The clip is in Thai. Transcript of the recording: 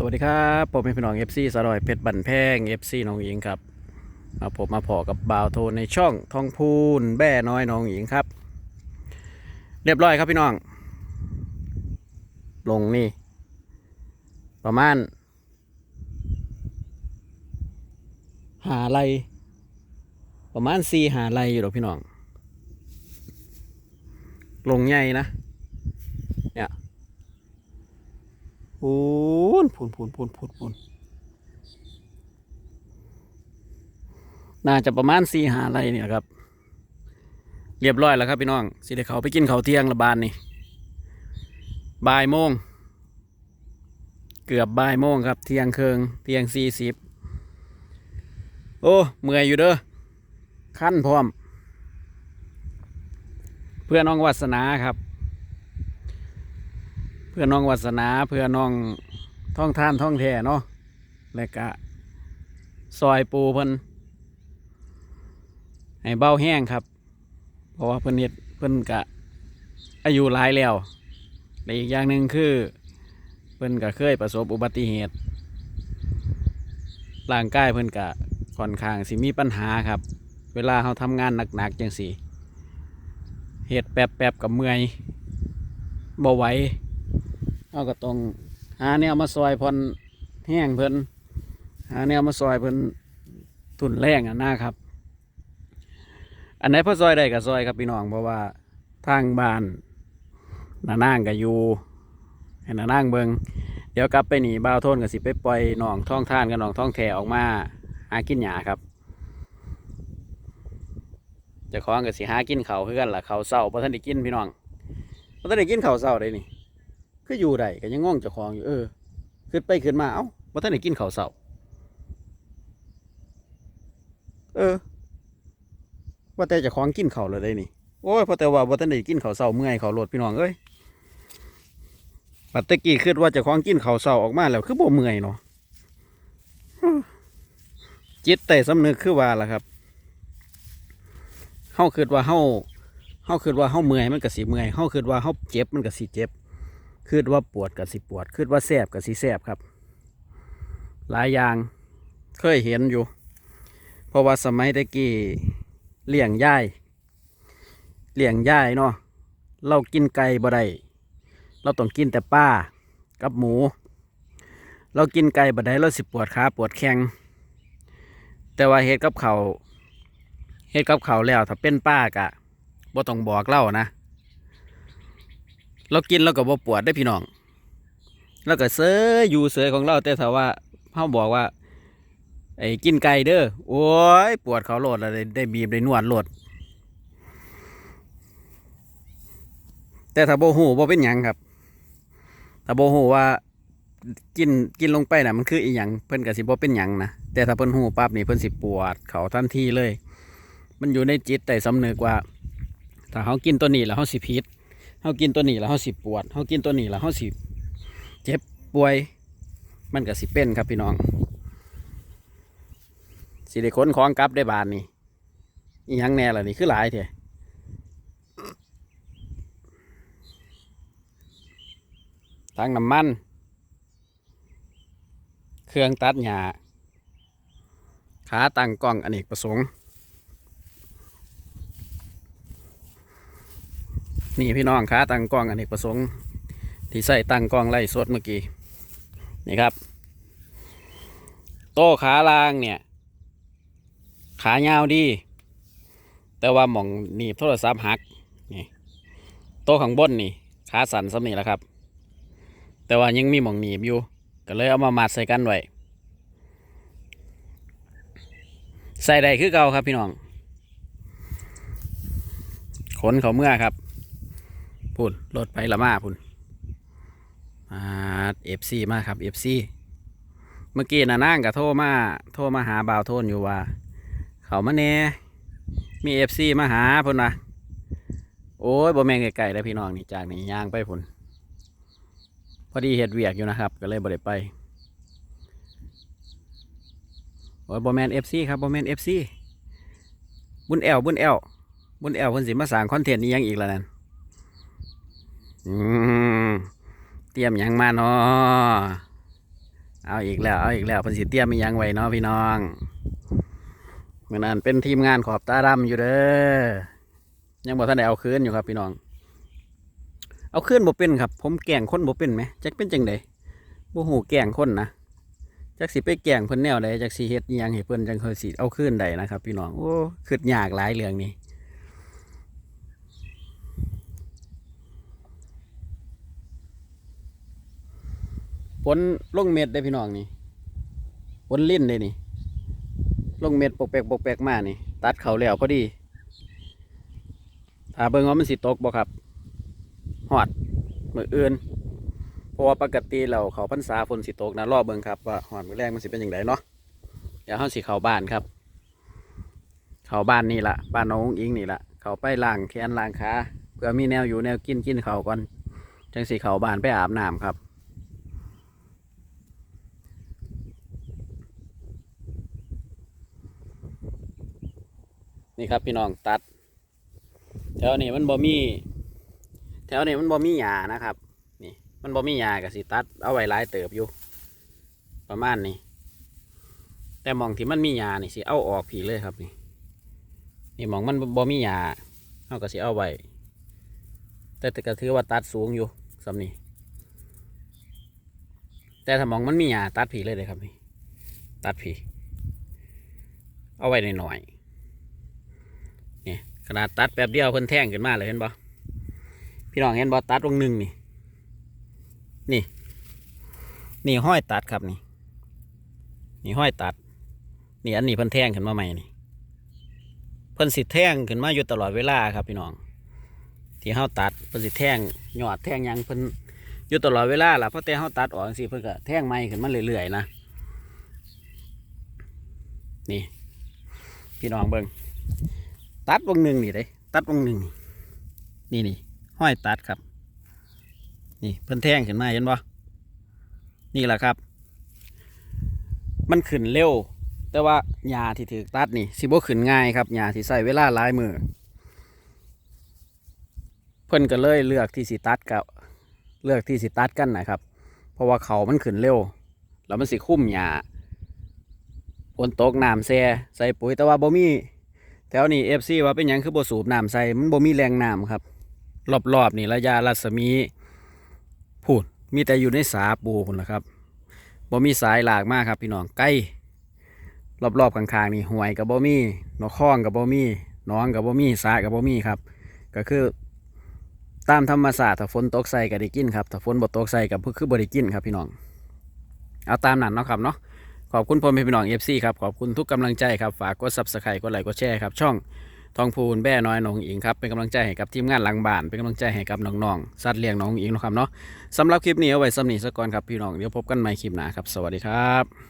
สวัสดีครับผมเป็นพี่น้อง FC สรอยเพชรบันแพง FC น้องหญิงครับมาผมมาพอกับบ่าวโทนในช่องทองพูนแบ่น้อยน้องหญิงครับ เรียบร้อยครับพี่น้อง ลงนี่ ประมาณหาไรประมาณสี่หาไรอยู่หรอกพี่น้อง ลงใหญ่นะ เนี่ย พูนพูนพูนพูนพูนพูนน่าจะประมาณสี่หาไรเนี่ยครับ เรียบร้อยแล้วครับพี่น้องสิเดเขาไปกินข้าวเที่ยงละบานนี่บ่ายโมง เกือบบ่ายโมงครับ เที่ยงเคืองเที่ยงสี่สิบโอ้เมื่อยอยู่เด้อขั้นพร้อม เพื่อน้องวัสนาครับ เพื่อน้องวัสนาเพื่อน้องท่องท่านท่องแท่เนาะและกะซอยปูเพิ่นให้เบ้าแห้งครับ เพราะว่าเพิ่นเฮ็ดเพิ่นกะอายุหลายแล้วและอีกอย่างหนึ่งคือ เพิ่นก็เคยประสบอุบัติเหตุร่างกายเพิ่นกะค่อนข้างสิมีปัญหาครับ เวลาเราทำงานหนักๆจังสี่เหตุแป๊บๆกับเมื่อยบ่ไหว เราก็ต้องหาแนวมาซอยพอนแห้งเพิ่นหาแนวมาซอยเพิ่นทุนแรงอะนะครับ อันไหนพอซอยได้ก็ซอยครับพี่น้องเพราะว่าทางบ้านนานั่งก็อยู่ให้นานั่งเบิงเดี๋ยวกลับไปหนีบ้าวโทนกับสิไปปล่อยหนองท่องท่านกับหนองท่องแทออกมาหากินหยาครับจะคล้องกับสิหากินเขาวคือกันล่ะเขาเศร้าเพอท่านได้กินพี่น้องเพอท่านได้กินเขาเศร้าได้นี่ คืออยู่ได้ก็ยังง่องเจ้าของอยู่เออขึ้นไปขึ้นมาเอ้าพอท่านได้กินเขาวเศร้าเออ ว่าแต่เจะคล้าของกินเขาวเลยได้นี่โอ้ยพอแต่ว่าพอท่านได้กินเขาวเศร้าเมื่อยเขาวโลดพี่น้องเอ้ยปัตตะกี้คิดว่าเจะคล้าของกินข้าวเศร้าออกมาแล้วคือบ่เมื่อยเนาะจิตแต่สำนึกคือว่าล่ะครับเฮาคิดว่าเฮาเฮาคิดว่าเฮาเมื่อยมันก็สิเมื่อยเฮาคิดว่าเฮาเจ็บมันก็สิเจ็บ คิดว่าปวดก็สิปวดคิดว่าแสบก็สิแสบครับ หลายอย่างเคยเห็นอยู่ เพราะว่าสมัยตะกี้เลี้ยงย่ายเลี้ยงย่ายเนาะเรากินไก่บ่ได้เราต้องกินแต่ป้ากับหมู เรากินไก่บัดใดเราสิปวดขาปวดแข้งแต่ว่าเฮ็ดกับเขาเฮ็ดกับเขาแล้วถ้าเป็นป้ากะบ่ต้องบอกเล่านะ เรากินเราก็บ่ปวดได้พี่น้องเราก็เสยอยู่เสยของเราแต่ถ้าว่าเฮาบอกว่า ไอ้กินไก่เด้อโอ้ยปวดเขาโหลดแล้วได้ได้บีบได้นวดโหลด แต่ถ้าโบหูบ่เป็นหยังครับ ถ้าโบหูว่ากินกินลงไปน่ะมันคืออีหยังเพิ่นก็สิบ่เป็นหยังนะแต่ถ้าเพิ่นหูปั๊บนี่เพิ่นสิปวดเขาทันทีเลย มันอยู่ในจิตแต่สำนึกว่า ถ้าเฮากินตัวนี้แล้วเฮาสิพิษ เฮากินตัวนี้แล้วเฮาสิปวดเฮากินตัวนี้แล้วเฮาสิเจ็บป่วย มันก็สิเป็นครับพี่น้องสิได้ขนของกลับได้บานนี่อีหยังแน่ล่ะนี่คือหลายแท้ทั้งน้ำมัน เครื่องตัดหญ้าขาตั้งกล้องอเนกประสงค์ นี่พี่น้องขาตั้งกล้องอเนกประสงค์ ที่ใส่ตั้งกล้องไล่สดเมื่อกี้นี่ครับ โต้ขาล่างเนี่ย ขายาวดี แต่ว่าหม่องหนีบโทรศัพท์หักนี่โต้ข้างบนนี่ ขาสั่นสำนี่แหละครับ แต่ว่ายังมีหมองหนีบอยู่ ก็เลยเอามามัดใส่กันไว้ใส่ได้คือเก่าครับพี่น้องขนเขาเมื่อครับ พุ่นรถไปละมาพุ่นมาเอฟซีมาครับเอฟซีเมื่อกี้น่ะนั่งกับโทรมา โทรมาหาบ่าวโทนอยู่ว่า เขามาแน่มีเอฟซีมาหาพุ่นนะโอ้ยบ่แมงไก่ๆแล้วพี่น้องนี่จากนี่ย่างไปพุ่นพอดีเห็ดเวียกอยู่นะครับ ก็เลยบ่ได้ไปโอ้ยบอแมนเอฟซีครับบอแมนเอฟซีบุญแอลบุญแอลบุญแอลเพิ่นสิมาสร้างคอนเทนต์นี้ยังอีกแล้วนั่น เตรียมยังมาเนาะเอาอีกแล้ว เอาอีกแล้วเพันสิเตรียมมียังไว้เนาะพี่น้องเมื่อนั้นเป็นทีมงานขอบตาดำอยู่เด้อ ยังบอกท่านได้เอาคืนอยู่ครับพี่น้อง เอาคืนบ่เป็นครับ ผมแกล้งคนบ่เป็นไหมจักเป็นจังไดบ่หูแกล้งคนนะจักสิไปแกล้งเพิ่นแนวใดจักสิเฮ็ดยังให้เพิ่นจังเคยสิเอาคืนใดนะครับ พี่น้อง โอ้คืดยากหลายเรื่องนี้ ฝนลงเม็ดได้พี่น้องนี่ฝนลิ้นเลยนี่ ลงเม็ดปกแปกปกแปกมานี่ ตัดเขาแล้วพอดีถ้าเบิ่งว่ามันสิตกบ่ครับหอดมืออื่นเพราะว่าปกติเราเขาพรรษาฝนสิตกนะรอบเบิ่งครับว่าหอดมือแรกมันสิเป็นอย่างไรเนาะเดี๋ยวเขาสิเขาบ้านครับ เขาบ้านนี่ละบ้านน้องอิงนี่ละเขาไปล้างแขนล้างขาเพื่อมีแนวอยู่แนวกินกินเขาก่อนจังสิเขาบ้านไปอาบน้ำครับ นี่ครับพี่น้องตัด แถวนี้มันบ่มี แถวนี้มันบ่มีหญ้านะครับ นี่ มันบ่มีหญ้ากับสิตัด เอาไว้หลายเติบอยู่ ประมาณนี้ แต่มองที่มันมีหญ้านี่สิเอาออกผีเลยครับนี่ นี่มองมันบ่มีหญ้าเอาก็สิเอาไว้ แต่แต่ก็ถือว่าตัดสูงอยู่สำนี้แต่ถ้ามองมันมีหญ้าตัดผีเลยเลยครับนี่ ตัดผี เอาไว้หน่อยๆ ขนาดตัดแป๊บเดียวเพิ่นแท่งขึ้นมาเลยเห็นบ่พี่น้องเห็นบ่ตัดวงหนึ่งนี่ นี่ นี่ห้อยตัดครับนี่ นี่ห้อยตัด นี่อันนี้เพิ่นแท่งขึ้นมาใหม่นี่ เพิ่นสิแท่งขึ้นมาอยู่ตลอดเวลาครับพี่น้อง ที่เฮาตัดเพิ่นสิแท่งหยอดแท่งยังเพิ่นอยู่ตลอดเวลาล่ะเพราะแต่เฮาตัดออกจังซี่เพิ่นก็แท่งใหม่ขึ้นมาเรื่อยๆนะ นี่ พี่น้องเบิ่ง ตัดวงหนึ่งนี่เลยตัดวงหนึ่งนี่นี่นห้อยตัดครับ นี่เพิ่นแท่งขึ้นมาเห็นบ่นี่แหละครับ มันขึ้นเร็ว แต่ว่าหญ้าที่ถือตัดนี่สิบ่ขึ้นง่ายครับหญ้าที่ใส่เวลาหลายมือเพิ่นก็เลยเลือกที่สิตัดกับเลือกที่สิตัดกันนะครับ เพราะว่าเขามันขึ้นเร็ว แล้วมันสิคุ้มหญ้าฝนตกน้ำแซ่ใส่ปุ๋ยแต่ว่าบ่มี แถวนี้เอฟซีว่าเป็นยังคือบ่สูบน้ำใส่มันบ่มีแรงน้ำครับ รอบๆนี่ระยะรัศมีพูดมีแต่อยู่ในสาปูพุ่นละครับบ่มีสายหลากมากครับพี่น้องใกล้รอบๆข้างๆนี่ห่วยกับบ่มีหนองคลองกับบ่มีหน้องกับบ่มีสากับบ่มีครับ ก็คือ ตามธรรมศาสตร์ถ้าฝนตกใส่ก็ได้กินครับถ้าฝนบ่ตกใส่ก็คือบ่ได้กินครับพี่น้องเอาตามนั้นเนาะครับเนาะ ขอบคุณพ่อแม่พี่น้องเอฟซีครับ ขอบคุณทุกกำลังใจครับ ฝากกดซับสไครต์กดไลค์กดแชร์ครับ ช่องทองพูนแบ่น้อยน้องอิงครับ เป็นกำลังใจให้กับทีมงานหลังบ้าน เป็นกำลังใจให้กับน้องๆสัตว์เลี้ยงน้องอิงนะครับเนาะสำหรับคลิปนี้เอาไว้สำนีสักก่อนครับพี่น้องเดี๋ยวพบกันใหม่คลิปหน้าครับ สวัสดีครับ